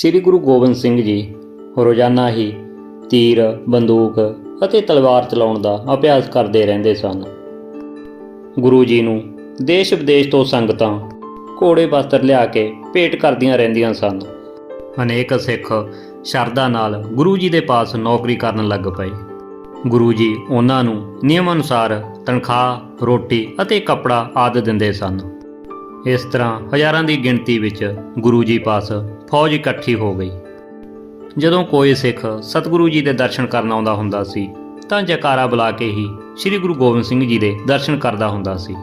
ਸ੍ਰੀ ਗੁਰੂ ਗੋਬਿੰਦ ਸਿੰਘ ਜੀ ਰੋਜ਼ਾਨਾ ਹੀ ਤੀਰ, ਬੰਦੂਕ ਅਤੇ ਤਲਵਾਰ ਚਲਾਉਣ ਦਾ ਅਭਿਆਸ ਕਰਦੇ ਰਹਿੰਦੇ ਸਨ। ਗੁਰੂ ਜੀ ਨੂੰ ਦੇਸ਼ ਵਿਦੇਸ਼ ਤੋਂ ਸੰਗਤਾਂ ਘੋੜੇ ਵਸਤਰ ਲਿਆ ਕੇ ਭੇਟ ਕਰਦੀਆਂ ਰਹਿੰਦੀਆਂ ਸਨ। ਅਨੇਕ ਸਿੱਖ ਸ਼ਰਧਾ ਨਾਲ ਗੁਰੂ ਜੀ ਦੇ ਪਾਸ ਨੌਕਰੀ ਕਰਨ ਲੱਗ ਪਏ। ਗੁਰੂ ਜੀ ਉਹਨਾਂ ਨੂੰ ਨਿਯਮ ਅਨੁਸਾਰ ਤਨਖਾਹ, ਰੋਟੀ ਅਤੇ ਕੱਪੜਾ ਆਦਿ ਦਿੰਦੇ ਸਨ। ਇਸ ਤਰ੍ਹਾਂ ਹਜ਼ਾਰਾਂ ਦੀ ਗਿਣਤੀ ਵਿੱਚ ਗੁਰੂ ਜੀ ਪਾਸ ਫੌਜ ਇਕੱਠੀ ਹੋ ਗਈ। ਜਦੋਂ ਕੋਈ ਸਿੱਖ ਸਤਿਗੁਰੂ ਜੀ ਦੇ ਦਰਸ਼ਨ ਕਰਨ ਆਉਂਦਾ ਹੁੰਦਾ ਸੀ, ਤਾਂ ਜੈਕਾਰਾ ਬੁਲਾ ਕੇ ਹੀ ਸ੍ਰੀ ਗੁਰੂ ਗੋਬਿੰਦ ਸਿੰਘ ਜੀ ਦੇ ਦਰਸ਼ਨ ਕਰਦਾ ਹੁੰਦਾ ਸੀ।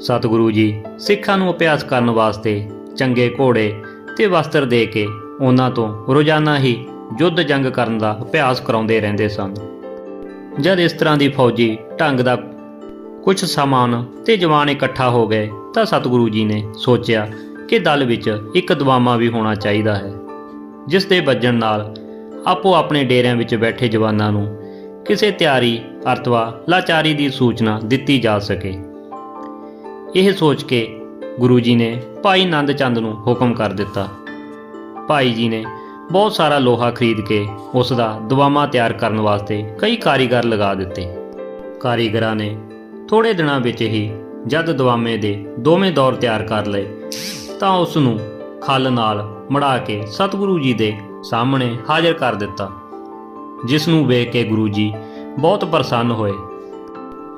ਸਤਿਗੁਰੂ ਜੀ ਸਿੱਖਾਂ ਨੂੰ ਅਭਿਆਸ ਕਰਨ ਵਾਸਤੇ ਚੰਗੇ ਘੋੜੇ ਤੇ ਵਸਤਰ ਦੇ ਕੇ ਉਹਨਾਂ ਤੋਂ ਰੋਜ਼ਾਨਾ ਹੀ ਯੁੱਧ ਜੰਗ ਕਰਨ ਦਾ ਅਭਿਆਸ ਕਰਾਉਂਦੇ ਰਹਿੰਦੇ ਸਨ। ਜਦ ਇਸ ਤਰ੍ਹਾਂ ਦੀ ਫੌਜੀ ਢੰਗ ਦਾ ਕੁਝ ਸਮਾਨ ਤੇ ਜਵਾਨ ਇਕੱਠਾ ਹੋ ਗਏ, ਤਾਂ ਸਤਿਗੁਰੂ ਜੀ ਨੇ ਸੋਚਿਆ ਕਿ ਦਲ ਵਿੱਚ ਇੱਕ ਦਵਾਮਾ ਵੀ ਹੋਣਾ ਚਾਹੀਦਾ ਹੈ, ਜਿਸ ਦੇ ਵੱਜਣ ਨਾਲ ਆਪੋ ਆਪਣੇ ਡੇਰਿਆਂ ਵਿੱਚ ਬੈਠੇ ਜਵਾਨਾਂ ਨੂੰ ਕਿਸੇ ਤਿਆਰੀ, ਅਰਥਵਾ, ਲਾਚਾਰੀ ਦੀ ਸੂਚਨਾ ਦਿੱਤੀ ਜਾ ਸਕੇ। ਇਹ ਸੋਚ ਕੇ ਗੁਰੂ ਜੀ ਨੇ ਭਾਈ ਨੰਦ ਚੰਦ ਨੂੰ ਹੁਕਮ ਕਰ ਦਿੱਤਾ। ਭਾਈ ਜੀ ਨੇ ਬਹੁਤ ਸਾਰਾ ਲੋਹਾ ਖਰੀਦ ਕੇ ਉਸ ਦਾ ਦਵਾਮਾ ਤਿਆਰ ਕਰਨ ਵਾਸਤੇ ਕਈ ਕਾਰੀਗਰ ਲਗਾ ਦਿੱਤੇ। ਕਾਰੀਗਰਾਂ ਨੇ ਥੋੜੇ ਦਿਨਾਂ ਵਿੱਚ ਹੀ ਜਦ ਦਵਾਮੇ ਦੇ ਦੋਵੇਂ ਦੌਰ ਤਿਆਰ ਕਰ ਲਏ ਤਾਂ ਉਸ ਨੂੰ ਖੱਲ ਨਾਲ ਮੜਾ ਕੇ ਸਤਿਗੁਰੂ ਜੀ ਦੇ ਸਾਹਮਣੇ ਹਾਜ਼ਰ ਕਰ ਦਿੱਤਾ ਜਿਸ ਨੂੰ ਵੇਖ ਕੇ ਗੁਰੂ ਜੀ ਬਹੁਤ ਪ੍ਰਸੰਨ ਹੋਏ।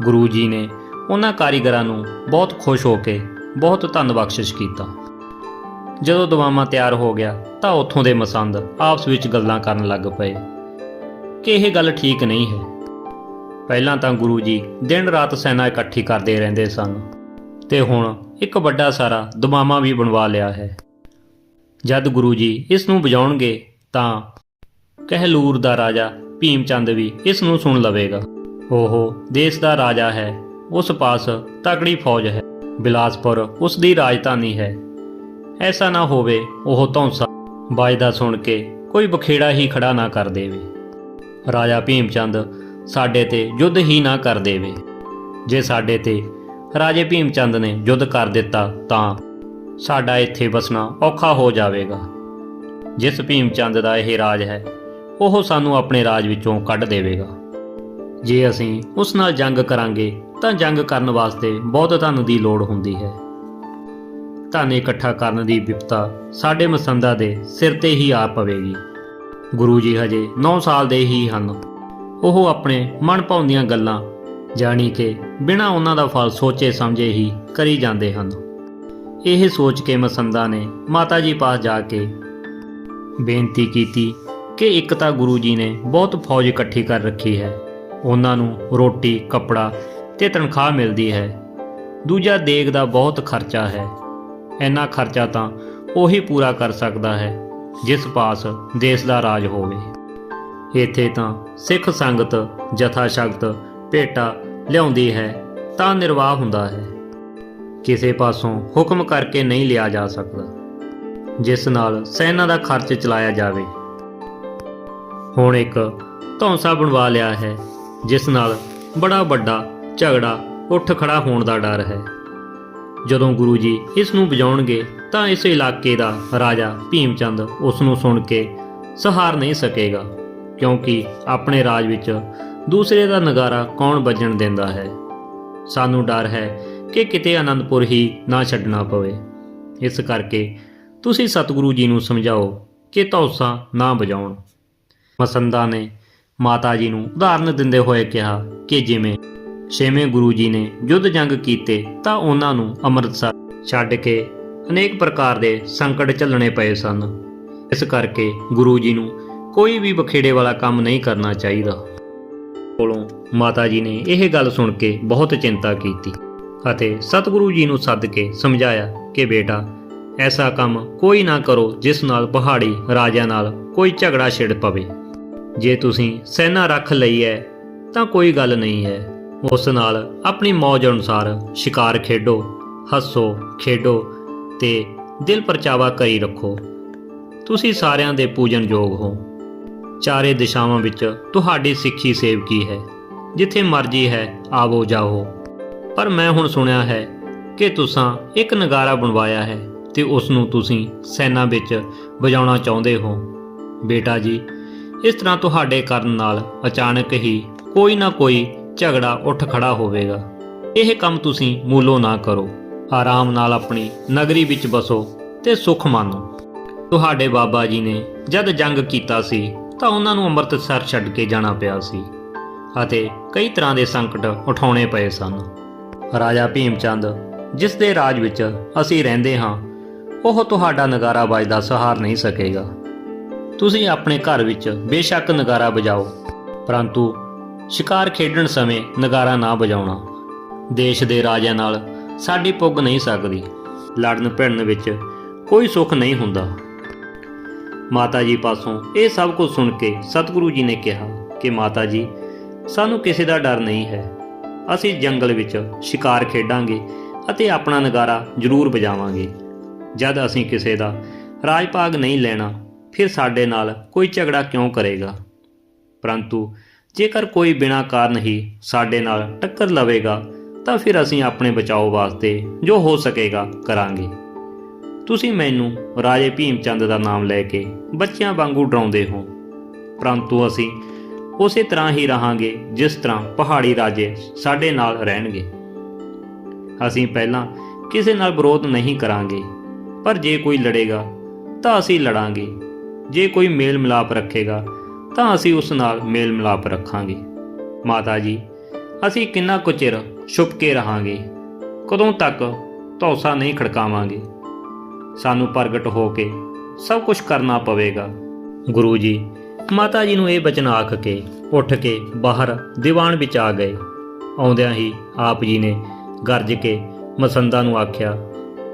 ਗੁਰੂ ਜੀ ਨੇ ਉਹਨਾਂ ਕਾਰੀਗਰਾਂ ਨੂੰ ਬਹੁਤ ਖੁਸ਼ ਹੋ ਕੇ ਬਹੁਤ ਧੰਨ ਬਖਸ਼ਿਸ਼ ਕੀਤਾ। ਜਦੋਂ ਦਵਾਮਾ ਤਿਆਰ ਹੋ ਗਿਆ ਤਾਂ ਉੱਥੋਂ ਦੇ ਮਸੰਦ ਆਪਸ ਵਿੱਚ ਗੱਲਾਂ ਕਰਨ ਲੱਗ ਪਏ ਕਿ ਇਹ ਗੱਲ ਠੀਕ ਨਹੀਂ ਹੈ। ਪਹਿਲਾਂ ਤਾਂ ਗੁਰੂ ਜੀ ਦਿਨ ਰਾਤ ਸੈਨਾ ਇਕੱਠੀ ਕਰਦੇ ਰਹਿੰਦੇ ਸਨ ਤੇ ਹੁਣ ਇੱਕ ਵੱਡਾ ਸਾਰਾ ਦਮਾਮਾ ਵੀ ਬਣਵਾ ਲਿਆ ਹੈ। ਜਦ ਗੁਰੂ ਜੀ ਇਸ ਨੂੰ ਵਜਾਉਣਗੇ ਤਾਂ ਕਹਿਲੂਰ ਦਾ ਰਾਜਾ ਭੀਮ ਚੰਦ ਵੀ ਇਸ ਨੂੰ ਸੁਣ ਲਵੇਗਾ। ਉਹ ਦੇਸ਼ ਦਾ ਰਾਜਾ ਹੈ, ਉਸ ਪਾਸ ਤਕੜੀ ਫੌਜ ਹੈ, ਬਿਲਾਸਪੁਰ ਉਸ ਦੀ ਰਾਜਧਾਨੀ ਹੈ। ਐਸਾ ਨਾ ਹੋਵੇ ਉਹ ਧੌਂਸਾ, ਬਾਜਦਾ ਸੁਣ ਕੇ ਕੋਈ ਬਖੇੜਾ ਹੀ ਖੜਾ ਨਾ ਕਰ ਦੇਵੇ। ਰਾਜਾ ਭੀਮ ਚੰਦ ਸਾਡੇ ਤੇ ਯੁੱਧ ਹੀ ਨਾ ਕਰ ਦੇਵੇ। ਜੇ ਸਾਡੇ ਤੇ ਰਾਜੇ ਭੀਮ ਚੰਦ ਨੇ ਯੁੱਧ ਕਰ ਦਿੱਤਾ ਤਾਂ ਸਾਡਾ ਇੱਥੇ ਵਸਣਾ ਔਖਾ ਹੋ ਜਾਵੇਗਾ। ਜਿਸ ਭੀਮ ਚੰਦ ਦਾ ਇਹ ਰਾਜ ਹੈ, ਉਹ ਸਾਨੂੰ ਆਪਣੇ ਰਾਜ ਵਿੱਚੋਂ ਕੱਢ ਦੇਵੇਗਾ। ਜੇ ਅਸੀਂ ਉਸ ਨਾਲ ਜੰਗ ਕਰਾਂਗੇ, ਤਾਂ ਜੰਗ ਕਰਨ ਵਾਸਤੇ ਬਹੁਤ ਧਨ ਦੀ ਲੋੜ ਹੁੰਦੀ ਹੈ। ਧਨ ਇਕੱਠਾ ਕਰਨ ਦੀ ਵਿਪਤਾ ਸਾਡੇ ਮਸੰਦਾ ਦੇ ਸਿਰ ਤੇ ਹੀ ਆ ਪਵੇਗੀ। ਗੁਰੂ ਜੀ ਹਜੇ 9 ਸਾਲ ਦੇ ਹੀ ਹਨ। ਉਹ ਆਪਣੇ ਮਨ ਭਾਉਂਦੀਆਂ ਗੱਲਾਂ ਜਾਣੀ ਕਿ ਬਿਨਾਂ ਉਹਨਾਂ ਦਾ ਫਲ ਸੋਚੇ ਸਮਝੇ ਹੀ ਕਰੀ ਜਾਂਦੇ ਹਨ। ਇਹ ਸੋਚ ਕੇ ਮਸੰਦਾ ਨੇ ਮਾਤਾ ਜੀ ਪਾਸ ਜਾ ਕੇ ਬੇਨਤੀ ਕੀਤੀ ਕਿ ਇੱਕ ਤਾਂ ਗੁਰੂ ਜੀ ਨੇ ਬਹੁਤ ਫੌਜ ਇਕੱਠੀ ਕਰ ਰੱਖੀ ਹੈ। ਉਹਨਾਂ ਨੂੰ ਰੋਟੀ, ਕੱਪੜਾ ਤੇ ਤਨਖਾਹ ਮਿਲਦੀ ਹੈ। ਦੂਜਾ ਦੇਗ ਦਾ ਬਹੁਤ ਖਰਚਾ ਹੈ। ਇੰਨਾ ਖਰਚਾ ਤਾਂ ਉਹੀ ਪੂਰਾ ਕਰ ਸਕਦਾ ਹੈ ਜਿਸ ਪਾਸ ਦੇਸ਼ ਦਾ ਰਾਜ ਹੋਵੇ। ਇੱਥੇ ਤਾਂ ਸਿੱਖ ਸੰਗਤ ਜਥਾ ਸ਼ਕਤ ਭੇਟਾ ਲਿਆਉਂਦੀ ਹੈ, ਤਾਂ ਨਿਰਵਾਹ ਹੁੰਦਾ ਹੈ। ਕਿਸੇ ਪਾਸੋਂ ਹੁਕਮ ਕਰਕੇ ਨਹੀਂ ਲਿਆ ਜਾ ਸਕਦਾ, ਜਿਸ ਨਾਲ ਸੈਨਾ ਦਾ ਖਰਚ ਚਲਾਇਆ ਜਾਵੇ। ਹੁਣ ਇੱਕ ਧੌਂਸਾ ਬਣਵਾ ਲਿਆ ਹੈ, ਜਿਸ ਨਾਲ ਬੜਾ ਵੱਡਾ ਝਗੜਾ ਉੱਠ ਖੜਾ ਹੋਣ ਦਾ ਡਰ ਹੈ। ਜਦੋਂ ਗੁਰੂ ਜੀ ਇਸ ਨੂੰ ਵਜਾਉਣਗੇ ਤਾਂ ਇਸ ਇਲਾਕੇ ਦਾ ਰਾਜਾ ਭੀਮ ਚੰਦ ਉਸ ਨੂੰ ਸੁਣ ਕੇ ਸਹਾਰ ਨਹੀਂ ਸਕੇਗਾ, ਕਿਉਂਕਿ ਆਪਣੇ ਰਾਜ ਵਿੱਚ ਦੂਸਰੇ ਦਾ ਨਗਾਰਾ ਕੌਣ ਵੱਜਣ ਦਿੰਦਾ ਹੈ? ਸਾਨੂੰ ਡਰ ਹੈ ਕਿ ਕਿਤੇ ਆਨੰਦਪੁਰ ਹੀ ਨਾ ਛੱਡਣਾ ਪਵੇ। ਇਸ ਕਰਕੇ ਤੁਸੀਂ ਸਤਿਗੁਰੂ ਜੀ ਨੂੰ ਸਮਝਾਓ ਕਿ ਧੌਸਾ ਨਾ ਵਜਾਉਣ। ਮਸੰਦਾ ਨੇ ਮਾਤਾ ਜੀ ਨੂੰ ਉਦਾਹਰਨ ਦਿੰਦੇ ਹੋਏ ਕਿਹਾ ਕਿ ਜਿਵੇਂ ਛੇਵੇਂ ਗੁਰੂ ਜੀ ਨੇ ਯੁੱਧ ਜੰਗ ਕੀਤੇ ਤਾਂ ਉਹਨਾਂ ਨੂੰ ਅੰਮ੍ਰਿਤਸਰ ਛੱਡ ਕੇ ਅਨੇਕ ਪ੍ਰਕਾਰ ਦੇ ਸੰਕਟ ਝੱਲਣੇ ਪਏ ਸਨ। ਇਸ ਕਰਕੇ ਗੁਰੂ ਜੀ ਨੂੰ ਕੋਈ ਵੀ ਬਖੇੜੇ ਵਾਲਾ ਕੰਮ ਨਹੀਂ ਕਰਨਾ ਚਾਹੀਦਾ। ਕੋਲੋਂ ਮਾਤਾ ਜੀ ਨੇ ਇਹ ਗੱਲ ਸੁਣ ਕੇ ਬਹੁਤ ਚਿੰਤਾ ਕੀਤੀ ਅਤੇ ਸਤਿਗੁਰੂ ਜੀ ਨੂੰ ਸੱਦ ਕੇ ਸਮਝਾਇਆ ਕਿ ਬੇਟਾ, ਐਸਾ ਕੰਮ ਕੋਈ ਨਾ ਕਰੋ ਜਿਸ ਨਾਲ ਪਹਾੜੀ ਰਾਜਿਆਂ ਨਾਲ ਕੋਈ ਝਗੜਾ ਛਿੜ ਪਵੇ। ਜੇ ਤੁਸੀਂ ਸੈਨਾ ਰੱਖ ਲਈ ਹੈ, ਤਾਂ ਕੋਈ ਗੱਲ ਨਹੀਂ ਹੈ। ਉਸ ਨਾਲ ਆਪਣੀ ਮੌਜ ਅਨੁਸਾਰ ਸ਼ਿਕਾਰ ਖੇਡੋ, ਹੱਸੋ, ਖੇਡੋ ਤੇ ਦਿਲ ਪਰਚਾਵਾ ਕਰੀ ਰੱਖੋ। ਤੁਸੀਂ ਸਾਰਿਆਂ ਦੇ ਪੂਜਨਯੋਗ ਹੋ। ਚਾਰੇ ਦਿਸ਼ਾਵਾਂ ਵਿੱਚ ਤੁਹਾਡੀ ਸਿੱਖੀ ਸੇਵਕੀ ਹੈ। ਜਿੱਥੇ ਮਰਜ਼ੀ ਹੈ, ਆਵੋ ਜਾਓ ਪਰ ਮੈਂ ਹੁਣ ਸੁਣਿਆ ਹੈ ਕਿ ਤੁਸੀਂ ਇੱਕ ਨਗਾਰਾ ਬਣਵਾਇਆ ਹੈ ਤੇ ਉਸ ਨੂੰ ਤੁਸੀਂ ਸੈਨਾ ਵਿੱਚ ਵਜਾਉਣਾ ਚਾਹੁੰਦੇ ਹੋ। ਬੇਟਾ ਜੀ, ਇਸ ਤਰ੍ਹਾਂ ਤੁਹਾਡੇ ਕਰਨ ਨਾਲ ਅਚਾਨਕ ਹੀ ਕੋਈ ਨਾ ਕੋਈ ਝਗੜਾ ਉੱਠ ਖੜਾ ਹੋਵੇਗਾ। ਇਹ ਕੰਮ ਤੁਸੀਂ ਮੂਲੋਂ ਨਾ ਕਰੋ। ਆਰਾਮ ਨਾਲ ਆਪਣੀ ਨਗਰੀ ਵਿੱਚ ਬਸੋ ਤੇ ਸੁਖ ਮਾਣੋ ਤੁਹਾਡੇ ਬਾਬਾ ਜੀ ਨੇ ਜਦ ਜੰਗ ਕੀਤਾ ਸੀ ਤਾਂ ਉਹਨਾਂ ਨੂੰ ਅੰਮ੍ਰਿਤਸਰ ਛੱਡ ਕੇ ਜਾਣਾ ਪਿਆ ਸੀ ਅਤੇ ਕਈ ਤਰ੍ਹਾਂ ਦੇ ਸੰਕਟ ਉਠਾਉਣੇ ਪਏ ਸਨ। ਰਾਜਾ ਭੀਮ ਚੰਦ ਜਿਸ ਦੇ ਰਾਜ ਵਿੱਚ ਅਸੀਂ ਰਹਿੰਦੇ ਹਾਂ, ਉਹ ਤੁਹਾਡਾ ਨਗਾਰਾ ਵੱਜਦਾ ਸਹਾਰ ਨਹੀਂ ਸਕੇਗਾ। ਤੁਸੀਂ ਆਪਣੇ ਘਰ ਵਿੱਚ ਬੇਸ਼ੱਕ ਨਗਾਰਾ ਵਜਾਓ, ਪਰੰਤੂ ਸ਼ਿਕਾਰ ਖੇਡਣ ਸਮੇਂ ਨਗਾਰਾ ਨਾ ਵਜਾਉਣਾ। ਦੇਸ਼ ਦੇ ਰਾਜਿਆਂ ਨਾਲ ਸਾਡੀ ਪੁੱਗ ਨਹੀਂ ਸਕਦੀ। ਲੜਨ ਭਿੜਨ ਵਿੱਚ ਕੋਈ ਸੁੱਖ ਨਹੀਂ ਹੁੰਦਾ। ਮਾਤਾ ਜੀ ਪਾਸੋਂ ਇਹ ਸਭ ਕੁਝ ਸੁਣ ਕੇ ਸਤਿਗੁਰੂ ਜੀ ਨੇ ਕਿਹਾ ਕਿ ਮਾਤਾ ਜੀ, ਸਾਨੂੰ ਕਿਸੇ ਦਾ ਡਰ ਨਹੀਂ ਹੈ। ਅਸੀਂ ਜੰਗਲ ਵਿੱਚ ਸ਼ਿਕਾਰ ਖੇਡਾਂਗੇ ਅਤੇ ਆਪਣਾ ਨਗਾਰਾ ਜ਼ਰੂਰ ਵਜਾਵਾਂਗੇ। ਜਦ ਅਸੀਂ ਕਿਸੇ ਦਾ ਰਾਜ ਭਾਗ ਨਹੀਂ ਲੈਣਾ, ਫਿਰ ਸਾਡੇ ਨਾਲ ਕੋਈ ਝਗੜਾ ਕਿਉਂ ਕਰੇਗਾ? ਪਰੰਤੂ ਜੇਕਰ ਕੋਈ ਬਿਨਾਂ ਕਾਰਨ ਹੀ ਸਾਡੇ ਨਾਲ ਟੱਕਰ ਲਵੇਗਾ, ਤਾਂ ਫਿਰ ਅਸੀਂ ਆਪਣੇ ਬਚਾਓ ਵਾਸਤੇ ਜੋ ਹੋ ਸਕੇਗਾ ਕਰਾਂਗੇ। ਤੁਸੀਂ ਮੈਨੂੰ ਰਾਜੇ ਭੀਮ ਚੰਦ ਦਾ ਨਾਮ ਲੈ ਕੇ ਬੱਚਿਆਂ ਵਾਂਗੂ ਡਰਾਉਂਦੇ ਹੋ। ਪਰੰਤੂ ਅਸੀਂ ਉਸੇ ਤਰ੍ਹਾਂ ਹੀ ਰਹਾਂਗੇ ਜਿਸ ਤਰ੍ਹਾਂ ਪਹਾੜੀ ਰਾਜੇ ਸਾਡੇ ਨਾਲ ਰਹਿਣਗੇ। ਅਸੀਂ ਪਹਿਲਾਂ ਕਿਸੇ ਨਾਲ ਵਿਰੋਧ ਨਹੀਂ ਕਰਾਂਗੇ, ਪਰ ਜੇ ਕੋਈ ਲੜੇਗਾ ਤਾਂ ਅਸੀਂ ਲੜਾਂਗੇ। ਜੇ ਕੋਈ ਮੇਲ ਮਿਲਾਪ ਰੱਖੇਗਾ ਤਾਂ ਅਸੀਂ ਉਸ ਨਾਲ ਮੇਲ ਮਿਲਾਪ ਰੱਖਾਂਗੇ। ਮਾਤਾ ਜੀ, ਅਸੀਂ ਕਿੰਨਾ ਕੁ ਚਿਰ ਛੁਪ ਕੇ ਰਹਾਂਗੇ, ਕਦੋਂ ਤੱਕ ਧੌਸਾ ਨਹੀਂ ਖੜਕਾਵਾਂਗੇ। ਸਾਨੂੰ ਪ੍ਰਗਟ ਹੋ ਕੇ ਸਭ ਕੁਝ ਕਰਨਾ ਪਵੇਗਾ। ਗੁਰੂ ਜੀ, ਮਾਤਾ ਜੀ ਨੂੰ ਇਹ ਬਚਨ ਆਖ ਕੇ ਉੱਠ ਕੇ ਬਾਹਰ ਦੀਵਾਨ ਵਿੱਚ ਆ ਗਏ। ਆਉਂਦਿਆਂ ਹੀ ਆਪ ਜੀ ਨੇ ਗਰਜ ਕੇ ਮਸੰਦਾ ਨੂੰ ਆਖਿਆ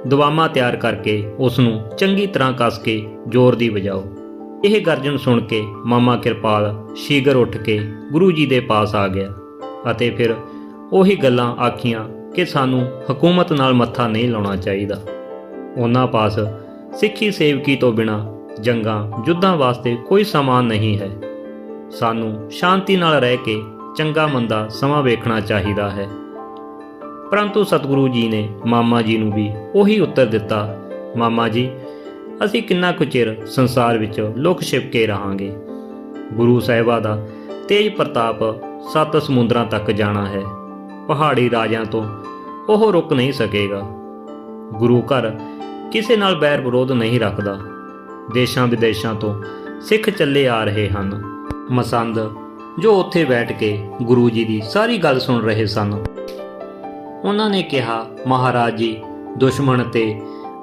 ਦੁਆਮਾ ਤਿਆਰ ਕਰਕੇ ਉਸ ਨੂੰ ਚੰਗੀ ਤਰ੍ਹਾਂ ਕੱਸ ਕੇ ਜ਼ੋਰ ਦੀ ਵਜਾਓ। ਇਹ ਗਰਜਨ ਸੁਣ ਕੇ ਮਾਮਾ ਕਿਰਪਾਲ ਸ਼ੀਗਰ ਉੱਠ ਕੇ ਗੁਰੂ ਜੀ ਦੇ ਪਾਸ ਆ ਗਿਆ ਅਤੇ ਫਿਰ ਉਹੀ ਗੱਲਾਂ ਆਖੀਆਂ ਕਿ ਸਾਨੂੰ ਹਕੂਮਤ ਨਾਲ ਮੱਥਾ ਨਹੀਂ ਲਾਉਣਾ ਚਾਹੀਦਾ। ਉਹਨਾਂ ਪਾਸ ਸਿੱਖੀ ਸੇਵਕੀ ਤੋਂ ਬਿਨਾ ਜੰਗਾਂ, ਯੁੱਧਾਂ ਵਾਸਤੇ ਕੋਈ ਸਮਾਨ ਨਹੀਂ ਹੈ। ਸਾਨੂੰ ਸ਼ਾਂਤੀ ਨਾਲ ਰਹਿ ਕੇ ਚੰਗਾ ਮੰਦਾ ਸਮਾਂ ਵੇਖਣਾ ਚਾਹੀਦਾ ਹੈ। ਪਰੰਤੂ ਸਤਿਗੁਰੂ ਜੀ ਨੇ ਮਾਮਾ ਜੀ ਨੂੰ ਵੀ ਉਹੀ ਉੱਤਰ ਦਿੱਤਾ, ਮਾਮਾ ਜੀ, ਅਸੀਂ ਕਿੰਨਾ ਕੁ ਚਿਰ ਸੰਸਾਰ ਵਿੱਚ ਲੁਕ ਛਿਪ ਕੇ ਰਹਾਂਗੇ? ਗੁਰੂ ਸਾਹਿਬਾ ਦਾ ਤੇਜ ਪ੍ਰਤਾਪ ਸੱਤ ਸਮੁੰਦਰਾਂ ਤੱਕ ਜਾਣਾ ਹੈ। ਪਹਾੜੀ ਰਾਜਿਆਂ ਤੋਂ ਉਹ ਰੁਕ ਨਹੀਂ ਸਕੇਗਾ। ਗੁਰੂ ਘਰ ਕਿਸੇ ਨਾਲ ਬੈਰ ਵਿਰੋਧ ਨਹੀਂ ਰੱਖਦਾ। ਦੇਸ਼ਾਂ ਵਿਦੇਸ਼ਾਂ ਤੋਂ ਸਿੱਖ ਚੱਲੇ ਆ ਰਹੇ ਹਨ। ਮਸੰਦ, ਜੋ ਉੱਥੇ ਬੈਠ ਕੇ ਗੁਰੂ ਜੀ ਦੀ ਸਾਰੀ ਗੱਲ ਸੁਣ ਰਹੇ ਸਨ। ਉਹਨਾਂ ਨੇ ਕਿਹਾ, ਮਹਾਰਾਜ ਜੀ, ਦੁਸ਼ਮਣ ਤੇ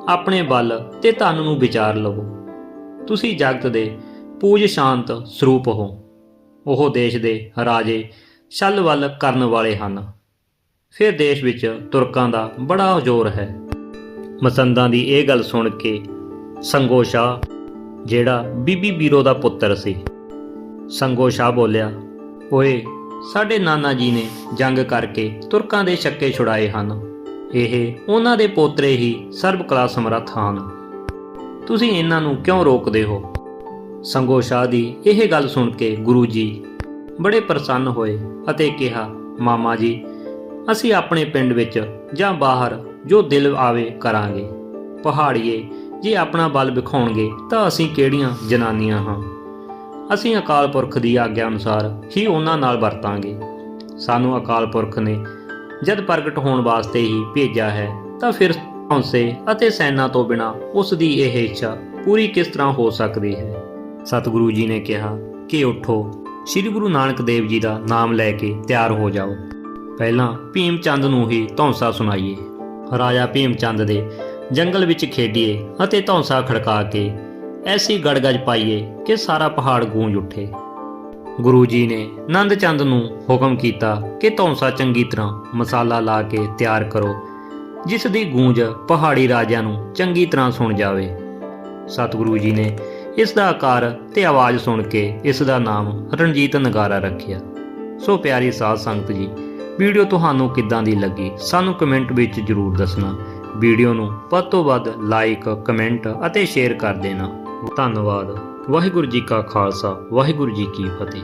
ਆਪਣੇ ਬਲ ਤੇ ਧਨ ਨੂੰ ਵਿਚਾਰ ਲਵੋ। ਤੁਸੀਂ ਜਗਤ ਦੇ ਪੂਜ ਸ਼ਾਂਤ ਸਰੂਪ ਹੋ। ਉਹ ਦੇਸ਼ ਦੇ ਰਾਜੇ ਛਲ ਵੱਲ ਕਰਨ ਵਾਲੇ ਹਨ। ਫਿਰ ਦੇਸ਼ ਵਿੱਚ ਤੁਰਕਾਂ ਦਾ ਬੜਾ ਜ਼ੋਰ ਹੈ। ਮਸੰਦਾਂ ਦੀ ਇਹ ਗੱਲ ਸੁਣ ਕੇ ਸੰਗੋ ਸ਼ਾਹ ਜਿਹੜਾ ਬੀਬੀ ਬੀਰੋ ਦਾ ਪੁੱਤਰ ਸੀ ਸੰਗੋ ਸ਼ਾਹ ਬੋਲਿਆ, ਓਏ, ਸਾਡੇ ਨਾਨਾ ਜੀ ਨੇ ਜੰਗ ਕਰਕੇ ਤੁਰਕਾਂ ਦੇ ਛੱਕੇ ਛੁਡਾਏ ਹਨ। ਇਹ ਉਹਨਾਂ ਦੇ ਪੋਤਰੇ ਹੀ ਸਰਬ ਕਲਾ ਸਮਰੱਥ ਹਨ ਤੁਸੀਂ ਇਹਨਾਂ ਨੂੰ ਕਿਉਂ ਰੋਕਦੇ ਹੋ? ਸੰਗੋ ਸ਼ਾਹ ਦੀ ਇਹ ਗੱਲ ਸੁਣ ਕੇ ਗੁਰੂ ਜੀ ਬੜੇ ਪ੍ਰਸੰਨ ਹੋਏ ਅਤੇ ਕਿਹਾ, ਮਾਮਾ ਜੀ ਅਸੀਂ ਆਪਣੇ ਪਿੰਡ ਵਿੱਚ ਜਾਂ ਬਾਹਰ ਜੋ ਦਿਲ ਆਵੇ ਕਰਾਂਗੇ। ਪਹਾੜੀਏ, ਜੇ ਆਪਣਾ ਬਲ ਵਿਖਾਉਣਗੇ ਤਾਂ ਅਸੀਂ ਕਿਹੜੀਆਂ ਜਨਾਨੀਆਂ ਹਾਂ? ਅਸੀਂ ਅਕਾਲ ਪੁਰਖ ਦੀ ਆਗਿਆ ਅਨੁਸਾਰ ਹੀ ਉਹਨਾਂ ਨਾਲ ਵਰਤਾਂਗੇ। ਸਾਨੂੰ ਅਕਾਲ ਪੁਰਖ ਨੇ ਜਦ ਪ੍ਰਗਟ ਹੋਣ ਵਾਸਤੇ ਹੀ ਭੇਜਿਆ ਹੈ, ਤਾਂ ਫਿਰ ਹੌਂਸੇ ਅਤੇ ਸੈਨਾ ਤੋਂ ਬਿਨਾ ਉਸ ਦੀ ਇਹ ਇੱਛਾ ਪੂਰੀ ਕਿਸ ਤਰ੍ਹਾਂ ਹੋ ਸਕਦੀ ਹੈ? ਸਤਿਗੁਰੂ ਜੀ ਨੇ ਕਿਹਾ ਕਿ ਉਠੋ। ਸ੍ਰੀ ਗੁਰੂ ਨਾਨਕ ਦੇਵ ਜੀ ਦਾ ਨਾਮ ਲੈ ਕੇ ਤਿਆਰ ਹੋ ਜਾਓ। ਪਹਿਲਾਂ ਭੀਮ ਚੰਦ ਨੂੰ ਹੀ ਧੌਂਸਾ ਸੁਣਾਈਏ। ਰਾਜਾ ਭੀਮ ਚੰਦ ਦੇ ਜੰਗਲ ਵਿੱਚ ਖੇਡੀਏ ਅਤੇ ਧੌਂਸਾ ਖੜਕਾ ਕੇ ਐਸੀ ਗੜਗੜ ਪਾਈਏ ਕਿ ਸਾਰਾ ਪਹਾੜ ਗੂੰਜ ਉੱਠੇ। ਗੁਰੂ ਜੀ ਨੇ ਨੰਦ ਚੰਦ ਨੂੰ ਹੁਕਮ ਕੀਤਾ ਕਿ ਧੌਂਸਾ ਚੰਗੀ ਤਰ੍ਹਾਂ ਮਸਾਲਾ ਲਾ ਕੇ ਤਿਆਰ ਕਰੋ, ਜਿਸ ਦੀ ਗੂੰਜ ਪਹਾੜੀ ਰਾਜਿਆਂ ਨੂੰ ਚੰਗੀ ਤਰ੍ਹਾਂ ਸੁਣ ਜਾਵੇ। ਸਤਿਗੁਰੂ ਜੀ ਨੇ ਇਸ ਦਾ ਆਕਾਰ ਤੇ ਆਵਾਜ਼ ਸੁਣ ਕੇ ਇਸ ਦਾ ਨਾਮ ਰਣਜੀਤ ਨਗਾਰਾ ਰੱਖਿਆ। ਸੋ ਪਿਆਰੀ ਸਾਧ ਸੰਗਤ ਜੀ ਵੀਡੀਓ ਤੁਹਾਨੂੰ ਕਿੱਦਾਂ ਦੀ ਲੱਗੀ, ਸਾਨੂੰ ਕਮੈਂਟ ਵਿੱਚ ਜਰੂਰ ਦੱਸਣਾ। ਵੀਡੀਓ ਨੂੰ ਵੱਧ ਤੋਂ ਵੱਧ ਲਾਈਕ ਕਮੈਂਟ ਅਤੇ ਸ਼ੇਅਰ ਕਰ ਦੇਣਾ। ਧੰਨਵਾਦ। ਵਾਹਿਗੁਰੂ ਜੀ ਕਾ ਖਾਲਸਾ, ਵਾਹਿਗੁਰੂ ਜੀ ਕੀ ਫਤਿਹ।